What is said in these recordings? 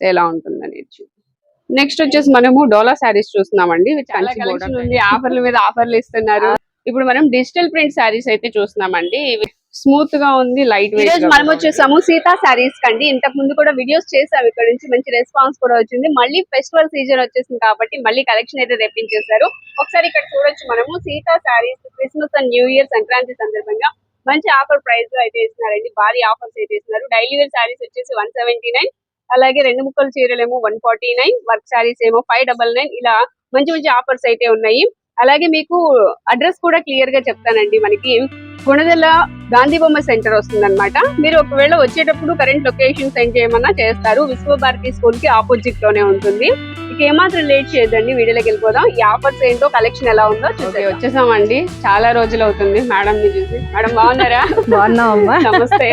ఎలా ఉంటుంది అనేది నెక్స్ట్ వచ్చేసి మనము డోలా శారీస్ చూస్తున్నామండి చాలా కలెక్షన్ ఉంది. ఆఫర్ల మీద ఆఫర్లు ఇస్తున్నారు. ఇప్పుడు మనం డిజిటల్ ప్రింట్ శారీస్ అయితే చూస్తున్నామండి. స్మూత్గా ఉంది లైట్ వెయిట్ మనం వచ్చేసాము సీతా సారీస్ కండి. ఇంతకు ముందు కూడా వీడియోస్ చేసాము ఇక్కడ నుంచి మంచి రెస్పాన్స్ కూడా వచ్చింది. మళ్ళీ ఫెస్టివల్ సీజన్ వచ్చేసింది కాబట్టి మళ్ళీ కలెక్షన్ అయితే తెప్పించేశారు. ఒకసారి ఇక్కడ చూడొచ్చు మనము Sita sarees Christmas and new year Sankranti సందర్భంగా మంచి ఆఫర్ ప్రైస్లో అయితే ఇస్తున్నారండి. భారీ ఆఫర్స్ అయితే ఇస్తున్నారు. డైలీ వేర్ సారీస్ వచ్చేసి వన్ సెవెంటీ నైన్ అలాగే రెండు ముక్కల చీరలు ఏమో one forty nine work sarees ఏమో ఫైవ్ డబల్ నైన్ ఇలా మంచి మంచి ఆఫర్స్ అయితే ఉన్నాయి. అలాగే మీకు అడ్రస్ కూడా క్లియర్గా చెప్తానండి మనకి. గుణదల గాంధీ బొమ్మ సెంటర్ వస్తుందన్నమాట. మీరు ఒకవేళ వచ్చేటప్పుడు కరెంట్ లొకేషన్ సెండ్ చేయమన్నా చేస్తారు. విశ్వభారతి స్కూల్కి ఆపోజిట్లోనే ఉంటుంది. ఇక ఏమాత్రం లేట్ చేయదండి వీడియోలోకి వెళ్ళిపోదాం. ఈ ఆఫర్స్ ఏంటో కలెక్షన్ ఎలా ఉందో ఓకే చూద్దాం వచ్చేసామండి. చాలా రోజులు అవుతుంది మేడం ని చూసి. మేడం బాగున్నారా? బాగున్నామమ్మా నమస్తే.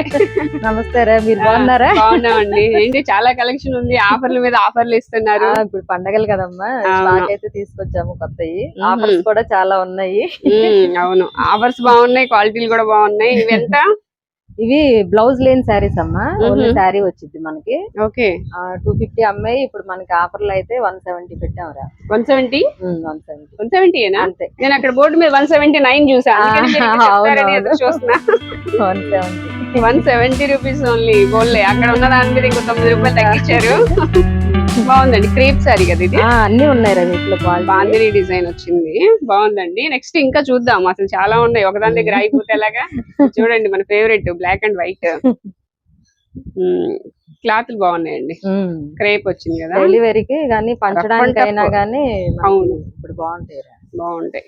నమస్తే రా మీరు బాగున్నారా? బాగున్నామండి. ఏంటి చాలా కలెక్షన్ ఉంది. ఆఫర్ల మీద ఆఫర్లు ఇస్తున్నారు. ఇప్పుడు పండగలు కదమ్మా. అయితే తీసుకొచ్చాము కొత్తవి. ఆఫర్స్ కూడా చాలా ఉన్నాయి. అవును. ఆఫర్స్ బాగున్నాయి క్వాలిటీలు కూడా బాగున్నాయి. ఇవి ఎంత? ఇవి బ్లౌజ్ లేని శారీస్ అమ్మా. ఓన్లీ. శారీ వచ్చింది మనకి. ఓకే. టూ ఫిఫ్టీ అమ్మాయి ఇప్పుడు మనకి ఆఫర్లు అయితే one seventy పెట్టాంరా. One seventy one seventy one సెవెంటీనా అంతే. నేను అక్కడ బోర్డు మీద వన్ సెవెంటీ నైన్ చూసాను one seventy one seventy rupees only బోల్లే అక్కడ ఉన్న దాని మీద ఇంకో తొమ్మిది రూపాయలు తగ్గించారు. బాగుందండి. క్రేప్ సారీ కదా ఇది? అన్ని ఉన్నాయి రా వీటిలో క్వాలిటీ బాందిని డిజైన్ వచ్చింది. బాగుందండి. నెక్స్ట్ ఇంకా చూద్దాం. అసలు చాలా ఉన్నాయి. ఒకదాని దగ్గర అయిపోతే ఎలాగా? చూడండి మన ఫేవరెట్ బ్లాక్ అండ్ వైట్. క్లాత్లు బాగున్నాయండి. క్రేప్ వచ్చింది కదా? డైలీ వేర్కి కానీ పంచడానికి అయినా మనకి అవును. ఇప్పుడు బాగుంటాయి. బాగుంటాయి.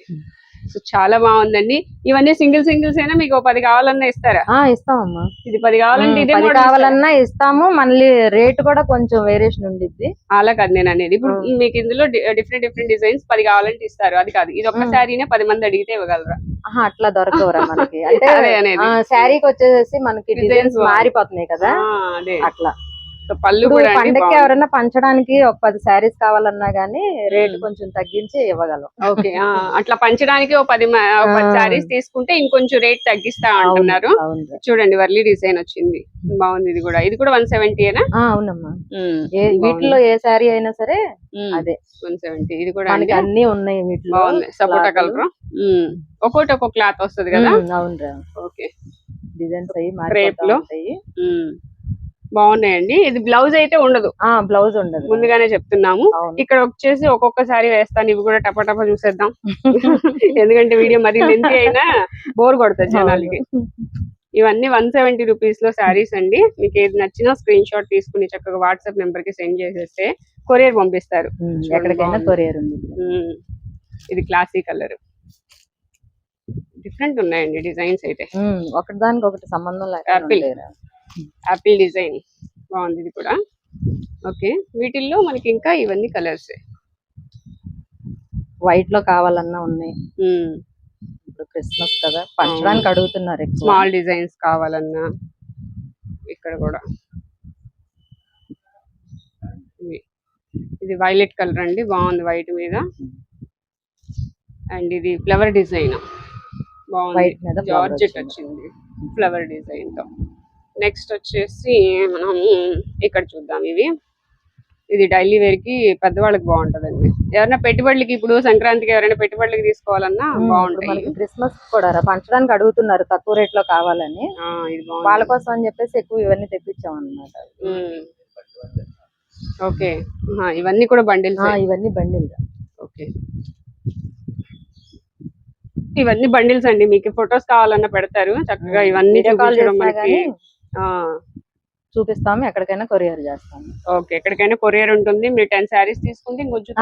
సో చాలా బాగుందండి. ఇవన్నీ సింగిల్ సింగిల్స్ అయినా మీకు పది కావాలన్నా ఇస్తారా? ఇస్తామమ్మా. ఇది పది కావాలంటే ఇదే పది? కావాలన్నా ఇస్తాము. మళ్ళీ రేట్ కూడా కొంచెం వేరియేషన్ ఉండిద్ది. అలా కాదు నేను అనేది. ఇప్పుడు. మీకు ఇందులో డిఫరెంట్ డిఫరెంట్ డిజైన్స్ పది కావాలంటే ఇస్తారు. అది కాదు. ఇది ఒక్క. శారీనే పది మంది అడిగితే ఇవ్వగలరా? అట్లా దొరకవురా మనకి. అంటే శారీకి వచ్చేసి మనకి డిజైన్స్. మారిపోతున్నాయి కదా. అట్లా. పళ్ళు బాగుంది. ఎవరైనా పంచడానికి ఒక పది శారీస్ కావాలన్నా గానీ రేట్. కొంచెం తగ్గించి ఇవ్వగలం. ఓకే అట్లా పంచడానికి ఒక పది పది. శారీస్ తీసుకుంటే ఇంకొంచెం రేట్ తగ్గిస్తా అవును, అంటున్నారు. చూడండి వర్లీ డిజైన్ వచ్చింది. బాగుంది ఇది కూడా. ఇది కూడా వన్ సెవెంటీనా ఆ, అవునమ్మా. వీటిలో ఏ శారీ అయినా సరే అదే. One seventy. ఇది కూడా మనకి. అన్ని ఉన్నాయి వీటిలో బాగుంది. సపోటా. కలర్. ఒక్కొక్కటి ఒక్కొక్క క్లాత్ వస్తుంది కదా? మ్మ్, అవునురా. ఓకే. డిజైన్స్ అయ్యి లో? బాగున్నాయండి. ఇది బ్లౌజ్ అయితే ఉండదు. ఆ బ్లౌజ్ ఉండదు. ముందుగానే చెప్తున్నాము. ఇక్కడ వచ్చేసి ఒక్కొక్కసారి వేస్తాను. ఇవి కూడా టపా టపా చూసేద్దాం. ఎందుకంటే వీడియో మరీ లెంతీ అయినా బోర్ కొడుతుంది జనాలకి. ఇవన్నీ వన్ సెవెంటీ రూపీస్లో శారీస్ అండి. మీకు ఏది నచ్చినా స్క్రీన్ షాట్ తీసుకుని చక్కగా వాట్సాప్ నెంబర్కి సెండ్ చేసేస్తే కొరియర్ పంపిస్తారు. ఎక్కడికైనా. కొరియర్ ఉంది. ఇది క్లాసీ కలర్ డిఫరెంట్ ఉన్నాయండి డిజైన్స్ అయితే. ఒకటి దానికి ఒకటి సంబంధం Apple. యాపిల్ డిజైన్ బాగుంది ఇది కూడా. ఓకే వీటిల్లో మనకి ఇంకా ఇవన్నీ కలర్స్ వైట్లో కావాలన్నా ఉన్నాయి. ఇప్పుడు క్రిస్మస్ కదా. పంచడానికి అడుగుతున్నారు స్మాల్ డిజైన్స్ కావాలన్నా. ఇక్కడ కూడా. ఇది వైలెట్ కలర్ అండి. బాగుంది వైట్ మీద. అండ్ ఇది ఫ్లవర్ డిజైన్ బాగుంది. జార్జెట్ వచ్చింది. వచ్చింది. ఫ్లవర్ డిజైన్తో. నెక్స్ట్ వచ్చేసి మనం ఇక్కడ చూద్దాం ఇవి. ఇది డైలీ వేర్కి పెద్దవాళ్ళకి బాగుంటదండి. ఎవరైనా పెట్టుబడులకి ఇప్పుడు సంక్రాంతికి ఎవరైనా పెట్టుబడులకి తీసుకోవాలన్నా మనకి క్రిస్మస్ కూడా పంచడానికి అడుగుతున్నారు తక్కువ రేట్లో కావాలని. వాళ్ళ కోసం అని చెప్పేసి ఎక్కువ ఇవన్నీ తెప్పించాం అనమాట మ్మ్. ఓకే. ఇవన్నీ కూడా బండిల్స్ ఇవన్నీ బండిల్ ఓకే. ఇవన్నీ బండిల్స్ అండి. మీకు ఫొటోస్ కావాలన్నా పెడతారు. చక్కగా ఇవన్నీ చూపించడం మనకి చూపిస్తాము ఎక్కడికైనా కొరియర్ చేస్తాము. ఓకే ఎక్కడికైనా కొరియర్ ఉంటుంది మీరు టెన్ శారీస్ తీసుకుంటే ఇంకొంచెం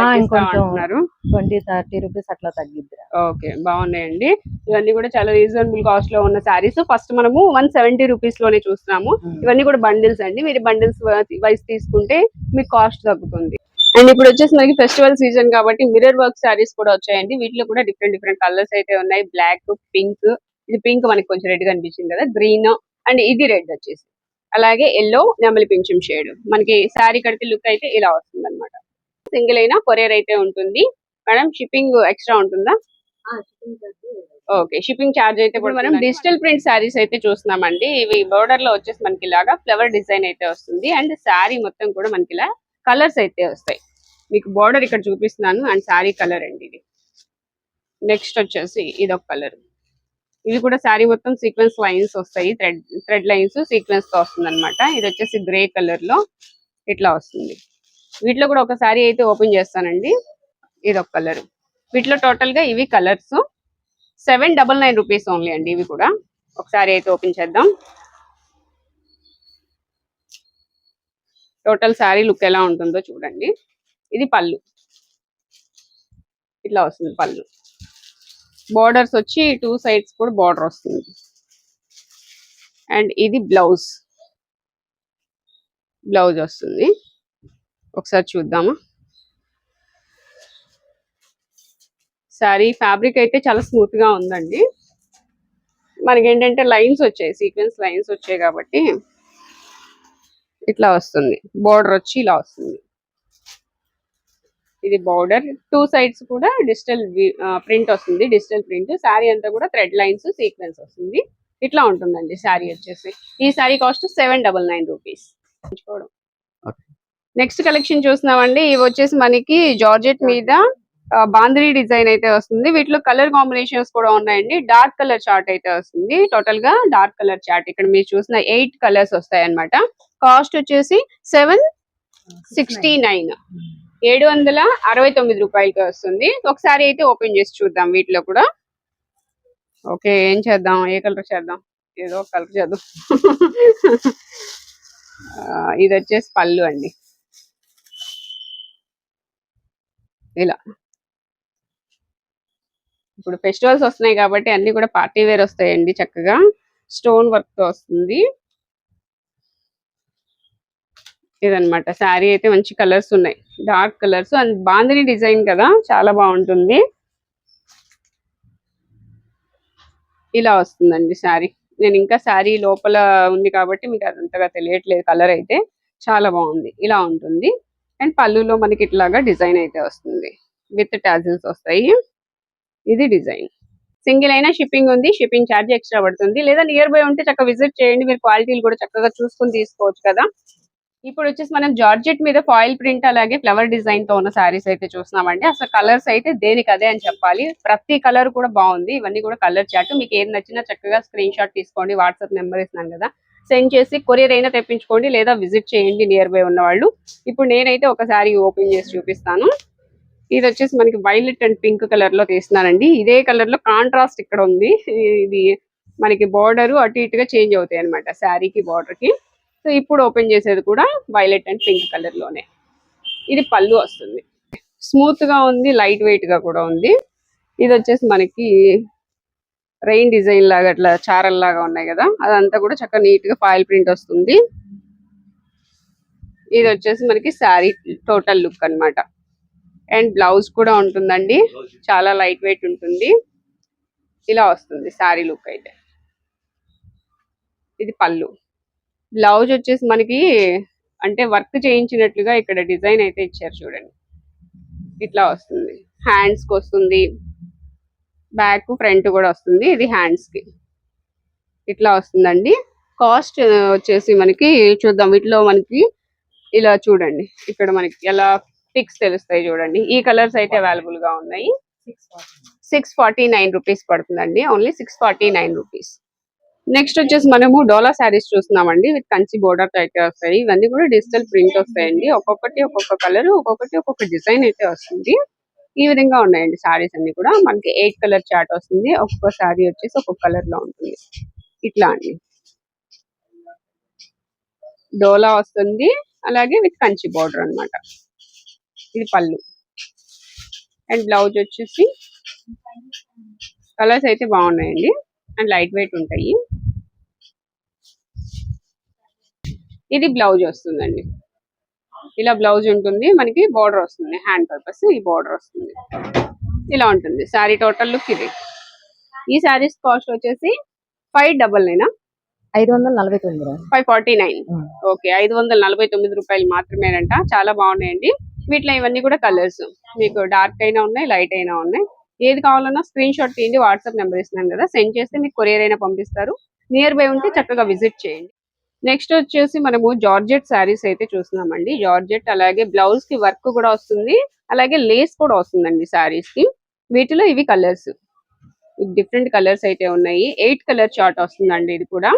ట్వంటీ థర్టీ రూపీస్ అట్లా తగ్గిద్ది ఓకే బాగున్నాయండి. ఇవన్నీ కూడా చాలా రీజనబుల్ కాస్ట్లో ఉన్న శారీస్. ఫస్ట్ మనము వన్ సెవెంటీ రూపీస్లోనే చూస్తున్నాము ఇవన్నీ కూడా బండిల్స్ అండి. మీరు బండిల్స్ వైస్ తీసుకుంటే మీకు కాస్ట్ తగ్గుతుంది. అండ్ ఇప్పుడు వచ్చేసి మనకి ఫెస్టివల్ సీజన్ కాబట్టి మిర్రర్ వర్క్ శారీస్ కూడా వచ్చాయండి. వీటిలో కూడా డిఫరెంట్ డిఫరెంట్ కలర్స్ అయితే ఉన్నాయి. Black pink. ఇది పింక్ మనకి కొంచెం రెడ్గా అనిపించింది కదా. గ్రీన్ అండ్ ఇది రెడ్ వచ్చేసి. అలాగే ఎల్లో నెమలి పింఛం షేడ్. మనకి శారీ కడితే లుక్ అయితే ఇలా వస్తుంది అనమాట సింగిల్ అయినా కొరియర్ అయితే ఉంటుంది. మేడం షిప్పింగ్ ఎక్స్ట్రా ఉంటుందా? ఓకే షిప్పింగ్ ఛార్జ్ అయితే కూడా మనం డిజిటల్ ప్రింట్ శారీస్ అయితే చూస్తున్నామండి. ఇవి బోర్డర్లో వచ్చేసి మనకి ఇలాగా ఫ్లవర్ డిజైన్ అయితే వస్తుంది. అండ్ శారీ మొత్తం కూడా మనకి ఇలా కలర్స్ అయితే వస్తాయి. మీకు బార్డర్ ఇక్కడ చూపిస్తున్నాను. అండ్ శారీ కలర్ అండి ఇది. నెక్స్ట్ వచ్చేసి ఇది ఒక కలర్ ఇవి కూడా శారీ మొత్తం సీక్వెన్స్ లైన్స్ వస్తాయి. థ్రెడ్ థ్రెడ్ లైన్స్ సీక్వెన్స్తో వస్తుంది అనమాట ఇది వచ్చేసి గ్రే కలర్లో ఇట్లా వస్తుంది. వీటిలో కూడా ఒక శారీ అయితే ఓపెన్ చేస్తానండి. ఇది ఒక కలర్. వీటిలో టోటల్గా ఇవి colours seven double nine rupees only అండి ఇవి కూడా. ఒకసారి అయితే ఓపెన్ చేద్దాం. టోటల్ శారీ లుక్ ఎలా ఉంటుందో చూడండి. ఇది పళ్ళు. ఇట్లా వస్తుంది పళ్ళు. బార్డర్స్ వచ్చి టూ సైడ్స్ కూడా బార్డర్ వస్తుంది. అండ్ ఇది బ్లౌజ్ బ్లౌజ్ వస్తుంది. ఒకసారి చూద్దామా? శారీ ఫ్యాబ్రిక్ అయితే చాలా స్మూత్గా ఉందండి. మనకి ఏంటంటే లైన్స్ వచ్చాయి సీక్వెన్స్ లైన్స్ వచ్చాయి కాబట్టి ఇట్లా వస్తుంది. బోర్డర్ వచ్చి ఇలా వస్తుంది. ఇది బార్డర్ టూ సైడ్స్ కూడా డిజిటల్ ప్రింట్ వస్తుంది. డిజిటల్ ప్రింట్ శారీ అంతా కూడా థ్రెడ్ లైన్స్ సీక్వెన్స్ వస్తుంది. ఇట్లా ఉంటుందండి శారీ వచ్చేసి. ఈ sari cost seven double nine rupees next collection చూస్తున్నామండి. ఇవి వచ్చేసి మనకి జార్జెట్ మీద ఆ, బాందిని డిజైన్ అయితే వస్తుంది. వీటిలో కలర్ కాంబినేషన్స్ కూడా ఉన్నాయండి. డార్క్ కలర్ చార్ట్ అయితే వస్తుంది. టోటల్గా డార్క్ కలర్ చార్ట్ ఇక్కడ మీరు చూసిన ఎయిట్ కలర్స్ వస్తాయి అన్నమాట కాస్ట్ వచ్చేసి సెవెన్ సిక్స్టీ నైన్ ఏడు వందల అరవై తొమ్మిది రూపాయలకి వస్తుంది. ఒకసారి అయితే ఓపెన్ చేసి చూద్దాం వీటిలో కూడా. ఓకే ఏం చేద్దాం? ఏ కలర్ చేద్దాం? ఏదో కలర్ చేద్దాం. ఇది వచ్చేసి పళ్ళు అండి. ఇలా. ఇప్పుడు ఫెస్టివల్స్ వస్తున్నాయి కాబట్టి అన్ని కూడా పార్టీ వేర్ వస్తాయండి చక్కగా. స్టోన్ వర్క్తో వస్తుంది. ఇదన్నమాట శారీ అయితే మంచి కలర్స్ ఉన్నాయి. Dark colours. And bandhani design కదా చాలా బాగుంటుంది. ఇలా వస్తుందండి శారీ. నేను ఇంకా శారీ లోపల ఉంది కాబట్టి మీకు అదంతగా తెలియట్లేదు కలర్ అయితే. చాలా బాగుంది. ఇలా ఉంటుంది. అండ్ పళ్ళులో మనకి ఇట్లాగా డిజైన్ అయితే వస్తుంది. విత్ టాజిల్స్ వస్తాయి. ఇది డిజైన్. సింగిల్ అయినా షిప్పింగ్ ఉంది. షిప్పింగ్ ఛార్జ్ ఎక్స్ట్రా పడుతుంది. లేదా నియర్ బై ఉంటే చక్కగా విజిట్ చేయండి. మీరు క్వాలిటీలు కూడా చక్కగా చూసుకొని తీసుకోవచ్చు కదా. ఇప్పుడు వచ్చేసి మనం జార్జెట్ మీద ఫాయిల్ ప్రింట్ అలాగే ఫ్లవర్ డిజైన్తో ఉన్న సారీస్ అయితే చూస్తున్నామండి. అసలు కలర్స్ అయితే దేనికి అదే అని చెప్పాలి. ప్రతి కలర్ కూడా బాగుంది. ఇవన్నీ కూడా కలర్ చాట్. మీకు ఏది నచ్చినా చక్కగా స్క్రీన్ షాట్ తీసుకోండి. వాట్సాప్ నెంబర్ ఇస్తున్నాను కదా. సెండ్ చేసి కొరియర్ అయినా తెప్పించుకోండి లేదా విజిట్ చేయండి నియర్ బై ఉన్న వాళ్ళు ఇప్పుడు నేనైతే ఒక సారీ ఓపెన్ చేసి చూపిస్తాను. ఇది వచ్చేసి మనకి వైలెట్ అండ్ పింక్ కలర్లో తీస్తున్నానండి. ఇదే కలర్లో కాంట్రాస్ట్ ఇక్కడ ఉంది. ఇది మనకి బార్డర్ అటు ఇటుగా చేంజ్ అవుతాయి అనమాట శారీకి బార్డర్కి సో ఇప్పుడు ఓపెన్ చేసేది కూడా వైలెట్ అండ్ పింక్ కలర్లోనే. ఇది పళ్ళు వస్తుంది. స్మూత్గా ఉంది లైట్ వెయిట్గా కూడా ఉంది. ఇది వచ్చేసి మనకి రెయిన్ డిజైన్ లాగా అట్లా చారల్ లాగా ఉన్నాయి కదా. అదంతా కూడా చక్కగా నీట్గా ఫాయిల్ ప్రింట్ వస్తుంది. ఇది వచ్చేసి మనకి శారీ టోటల్ లుక్ అన్నమాట. అండ్ బ్లౌజ్ కూడా ఉంటుందండి. చాలా లైట్ వెయిట్ ఉంటుంది. ఇలా వస్తుంది శారీ లుక్ అయితే. ఇది పళ్ళు. బ్లౌజ్ వచ్చేసి మనకి అంటే వర్క్ చేయించినట్లుగా ఇక్కడ డిజైన్ అయితే ఇచ్చారు చూడండి. ఇట్లా వస్తుంది. హ్యాండ్స్కి వస్తుంది. బ్యాక్ ఫ్రంట్ కూడా వస్తుంది. ఇది హ్యాండ్స్కి. ఇట్లా వస్తుందండి. కాస్ట్ వచ్చేసి మనకి చూద్దాం. వీటిలో మనకి ఇలా చూడండి. ఇక్కడ మనకి ఎలా పిక్స్ తెలుస్తాయి చూడండి. ఈ కలర్స్ అయితే అవైలబుల్గా ఉన్నాయి. సిక్స్ ఫార్టీ నైన్ రూపీస్ పడుతుందండి. Only six forty nine rupees next వచ్చేసి మనము డోలా శారీస్ చూస్తున్నామండి విత్ కంచి బోర్డర్ అయితే వస్తాయి. ఇవన్నీ కూడా డిజిటల్ ప్రింట్ వస్తాయండి. ఒక్కొక్కటి ఒక్కొక్క కలర్ ఒక్కొక్కటి ఒక్కొక్క డిజైన్ అయితే వస్తుంది. ఈ విధంగా ఉన్నాయండి శారీస్ అన్ని కూడా. మనకి ఎయిట్ కలర్ చార్ట్ వస్తుంది. ఒక్కొక్క శారీ వచ్చేసి ఒక్కొక్క కలర్లో ఉంటుంది. ఇట్లా అండి. డోలా వస్తుంది. అలాగే విత్ కంచి బోర్డర్ అన్నమాట. ఇది పళ్ళు. అండ్ బ్లౌజ్ వచ్చేసి కలర్స్ అయితే బాగున్నాయండి. అండ్ లైట్ వెయిట్ ఉంటాయి. ఇది బ్లౌజ్ వస్తుందండి. ఇలా బ్లౌజ్ ఉంటుంది మనకి బార్డర్ వస్తుంది హ్యాండ్ పర్పస్ ఈ బార్డర్ వస్తుంది. ఇలా ఉంటుంది శారీ టోటల్ లుక్ ఇది. ఈ శారీస్ కాస్ట్ వచ్చేసి ఫైవ్ డబల్ నైన్? ఐదు వందల నలభై తొమ్మిది. Five forty nine. ఓకే ఐదు వందల నలభై తొమ్మిది రూపాయలు మాత్రమేనంట. చాలా బాగున్నాయండి. వీటిలో ఇవన్నీ కూడా కలర్స్. మీకు డార్క్ అయినా ఉన్నాయి లైట్ అయినా ఉన్నాయి. ఏది కావాలన్నా స్క్రీన్ షాట్ తీయండి వాట్సాప్ నెంబర్ ఇస్తున్నాను కదా సెండ్ చేస్తే మీకు కొరియర్ అయినా పంపిస్తారు. నియర్ బై ఉంటే చక్కగా విజిట్ చేయండి. నెక్స్ట్ వచ్చేసి మనము జార్జెట్ శారీస్ అయితే చూస్తున్నామండి. జార్జెట్ అలాగే బ్లౌజ్కి వర్క్ కూడా వస్తుంది. అలాగే లేస్ కూడా వస్తుందండి శారీస్కి. వీటిలో ఇవి కలర్స్ డిఫరెంట్ కలర్స్ అయితే ఉన్నాయి. ఎయిట్ కలర్ చార్ట్ వస్తుందండి ఇది కూడా.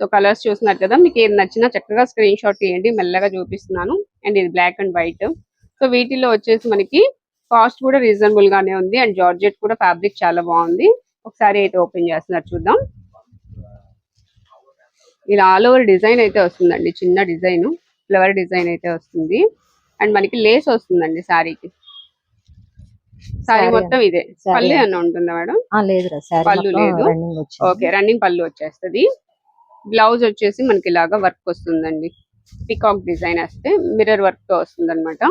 సో కలర్స్ చూస్తున్నారు కదా మీకు ఏది నచ్చినా చక్కగా స్క్రీన్ షాట్ తీయండి మెల్లగా చూపిస్తున్నాను. అండ్ ఇది బ్లాక్ అండ్ వైట్ సో వీటిలో వచ్చేసి మనకి కాస్ట్ కూడా రీజనబుల్ గానే ఉంది అండ్ జార్జెట్ కూడా ఫ్యాబ్రిక్ చాలా బాగుంది. ఒకసారి అయితే ఓపెన్ చేస్తున్నారు చూద్దాం. ఇలా ఆల్ ఓవర్ డిజైన్ అయితే వస్తుందండి చిన్న డిజైన్ ఫ్లవర్ డిజైన్ అయితే వస్తుంది. అండ్ మనకి లేస్ వస్తుందండి శారీకి. శారీ Saree మొత్తం ఇదే. పల్లె అన్న ఉంటుందా మేడం? పళ్ళు లేదు. ఓకే రన్నింగ్ పళ్ళు వచ్చేస్తది. బ్లౌజ్ వచ్చేసి మనకి ఇలాగా వర్క్ వస్తుందండి. పికాక్ డిజైన్ వస్తే మిర్రర్ వర్క్తో వస్తుంది అనమాట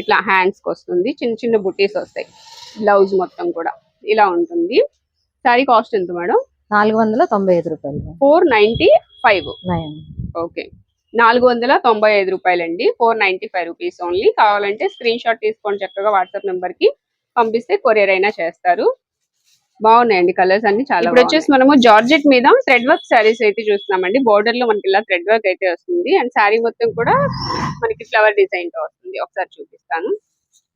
ఇట్లా హ్యాండ్స్కి వస్తుంది. చిన్న చిన్న బుటీస్ వస్తాయి. బ్లౌజ్ మొత్తం కూడా. ఇలా ఉంటుంది. సారీ కాస్ట్ ఎంత మేడం నాలుగు వందల తొంభై ఐదు రూపాయలు. ఫోర్ నైన్టీ ఫైవ్ ఓకే నాలుగు వందల తొంభై ఐదు రూపాయలండి. Four ninety five rupees only కావాలంటే స్క్రీన్ షాట్ తీసుకొని చక్కగా వాట్సాప్ నెంబర్కి పంపిస్తే కొరియర్ అయినా చేస్తారు. బాగున్నాయండి కలర్స్ అన్ని చాలా ఇప్పుడు వచ్చేసి మనము జార్జెట్ మీద థ్రెడ్ వర్క్ శారీస్ అయితే చూస్తున్నామండి. బోర్డర్లో మనకి ఇలా థ్రెడ్ వర్క్ అయితే వస్తుంది. అండ్ శారీ మొత్తం కూడా మనకి ఫ్లవర్ డిజైన్తో వస్తుంది. ఒకసారి చూపిస్తాను.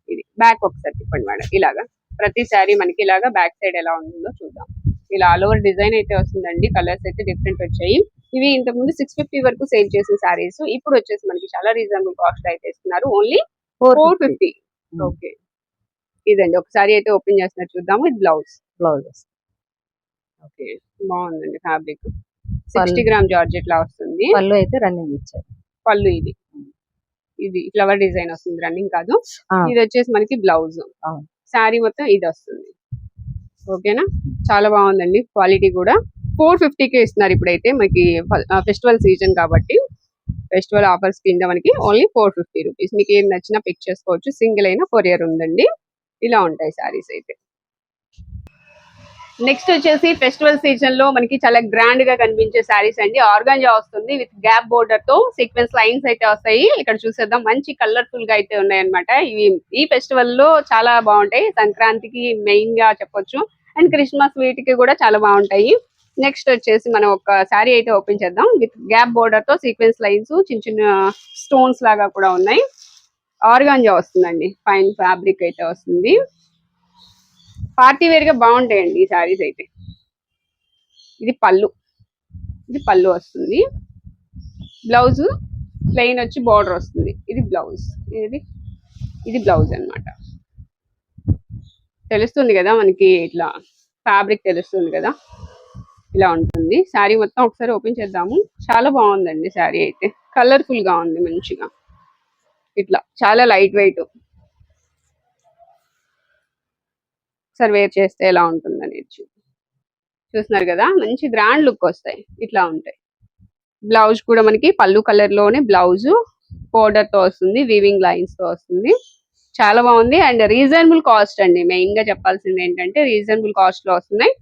ఇది బ్యాక్ ఒకసారి తిప్పండి మేడం. ఇలాగా. ప్రతి శారీ మనకి ఇలాగా బ్యాక్ సైడ్ ఎలా ఉంటుందో చూద్దాం. ఇలా ఆల్ ఓవర్ డిజైన్ అయితే వస్తుందండి. కలర్స్ అయితే డిఫరెంట్ వచ్చాయి. ఇవి ఇంతకు ముందు సిక్స్ ఫిఫ్టీ వరకు సేల్ చేసిన శారీస్ ఇప్పుడు వచ్చేసి మనకి చాలా రీజనబుల్ కాస్ట్ అయితే ఇస్తున్నారు. Only four fifty. ఓకే ఇదండి. ఒకసారి అయితే ఓపెన్ చేస్తున్నారు. చూద్దాము. ఇది బ్లౌజ్ బ్లౌజ్ ఓకే బాగుందండి ఫ్యాబ్రిక్ సిక్స్టీ గ్రామ్ జార్జెట్ లా వస్తుంది. పళ్ళు అయితే రన్నింగ్ ఇచ్చారు. పళ్ళు ఇది. ఇది ఫ్లవర్ డిజైన్ వస్తుంది రన్నింగ్ కాదు. ఇది వచ్చేసి మనకి బ్లౌజ్. శారీ మొత్తం ఇది వస్తుంది. ఓకేనా చాలా బాగుందండి క్వాలిటీ కూడా. ఫోర్కి ఇస్తున్నారు ఇప్పుడైతే మనకి ఫెస్టివల్ సీజన్ కాబట్టి. ఫెస్టివల్ ఆఫర్స్ కింద మనకి ఓన్లీ ఫోర్ ఫిఫ్టీ రూపీస్ మీకు ఏం నచ్చినా పిక్ చేసుకోవచ్చు. సింగిల్ అయినా కొరియర్ ఉందండి. ఇలా ఉంటాయి శారీస్ అయితే. నెక్స్ట్ వచ్చేసి ఫెస్టివల్ సీజన్లో మనకి చాలా గ్రాండ్గా కనిపించే శారీస్ అండి. ఆర్గాంజా వస్తుంది విత్ గ్యాప్ బోర్డర్తో సీక్వెన్స్ లైన్స్ అయితే వస్తాయి. ఇక్కడ చూసేద్దాం. మంచి కలర్ఫుల్గా అయితే ఉన్నాయన్నమాట. ఇవి ఈ ఫెస్టివల్లో చాలా బాగుంటాయి. సంక్రాంతికి మెయిన్గా చెప్పొచ్చు. అండ్ క్రిస్మస్ వీటికి కూడా చాలా బాగుంటాయి. నెక్స్ట్ వచ్చేసి మనం ఒక శారీ అయితే ఓపెన్ చేద్దాం. విత్ గ్యాప్ బోర్డర్తో సీక్వెన్స్ లైన్స్ చిన్న చిన్న స్టోన్స్ లాగా కూడా ఉన్నాయి. ఆర్గాంజా వస్తుందండి. ఫైన్ ఫ్యాబ్రిక్ అయితే వస్తుంది. పార్టీ వేర్గా బాగుంటాయండి ఈ శారీస్ అయితే. ఇది పళ్ళు. ఇది పళ్ళు వస్తుంది. బ్లౌజ్ ప్లెయిన్ వచ్చి బార్డర్ వస్తుంది. ఇది బ్లౌజ్. ఇది ఇది బ్లౌజ్ అన్నమాట. తెలుస్తుంది కదా మనకి ఇట్లా ఫ్యాబ్రిక్ తెలుస్తుంది కదా. ఇలా ఉంటుంది. శారీ మొత్తం ఒకసారి ఓపెన్ చేద్దాము. చాలా బాగుందండి శారీ అయితే. కలర్ఫుల్గా ఉంది మంచిగా. ఇట్లా చాలా లైట్ వెయిట్. ఒకసారి వేర్ చేస్తే ఎలా ఉంటుందని చూ చూస్తున్నారు కదా మంచి గ్రాండ్ లుక్ వస్తాయి. ఇట్లా ఉంటాయి. బ్లౌజ్ కూడా మనకి పళ్ళు కలర్లోనే బ్లౌజ్తో వస్తుంది వీవింగ్ లైన్స్తో వస్తుంది. చాలా బాగుంది. అండ్ రీజనబుల్ కాస్ట్ అండి. మెయిన్గా చెప్పాల్సింది ఏంటంటే రీజనబుల్ కాస్ట్లో వస్తున్నాయి.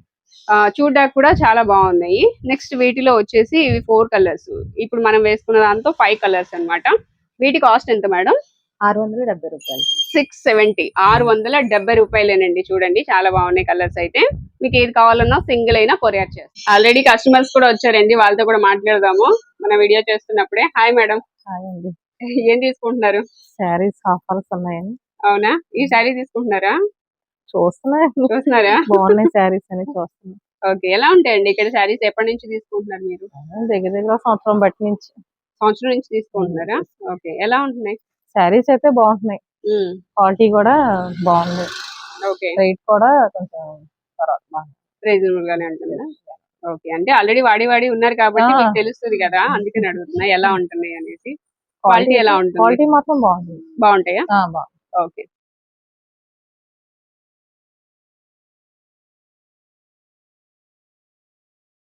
ఆ, కూడా చాలా బాగున్నాయి. నెక్స్ట్ వీటిలో వచ్చేసి ఇవి ఫోర్ కలర్స్ ఇప్పుడు మనం వేసుకున్న దాంతో ఫైవ్ కలర్స్ అన్నమాట. వీటి కాస్ట్ ఎంత మేడం? ఆరు వందల డెబ్బై రూపాయలు. సిక్స్ సెవెంటీ ఆరు వందల డెబ్బై రూపాయలేనండి. చూడండి చాలా బాగున్నాయి కలర్స్ అయితే. మీకు ఏది కావాలన్నా సింగిల్ అయినా కొరియర్ చేస్తాం. ఆల్రెడీ కస్టమర్స్ కూడా వచ్చారండి వాళ్ళతో కూడా మాట్లాడదాము. మన వీడియో చేస్తున్నప్పుడే. హాయ్ మేడం హాయ్ అండి. ఏం తీసుకుంటున్నారు? శారీస్ ఆఫర్స్ ఉన్నాయని అవునా? ఈ శారీ తీసుకుంటున్నారా? చూస్తున్నాయండి చూస్తున్నారా? బాగున్నాయి శారీస్ అని చూస్తున్నాం. ఓకే ఎలా ఉంటాయండి? ఇక్కడ శారీస్ ఎప్పటి నుంచి తీసుకుంటున్నారు మీరు? దగ్గర దగ్గర సంవత్సరం బట్టి నుంచి. సంవత్సరం నుంచి తీసుకుంటున్నారా? ఓకే ఎలా ఉంటున్నాయి? శారీస్ అయితే బాగుంటున్నాయి. క్వాలిటీ కూడా బాగుంది. ఓకే. రేట్ కూడా కొంచెం. రీజనబుల్ గానే ఉంటుందా. ఓకే. అంటే ఆల్రెడీ వాడి వాడి ఉన్నారు కాబట్టి. మీకు తెలుస్తుంది కదా అందుకని అడుగుతున్నా ఎలా ఉంటున్నాయి అనేసి. క్వాలిటీ ఎలా ఉంటుంది? క్వాలిటీ మాత్రం బాగుంది. బాగుంటాయా? ఓకే.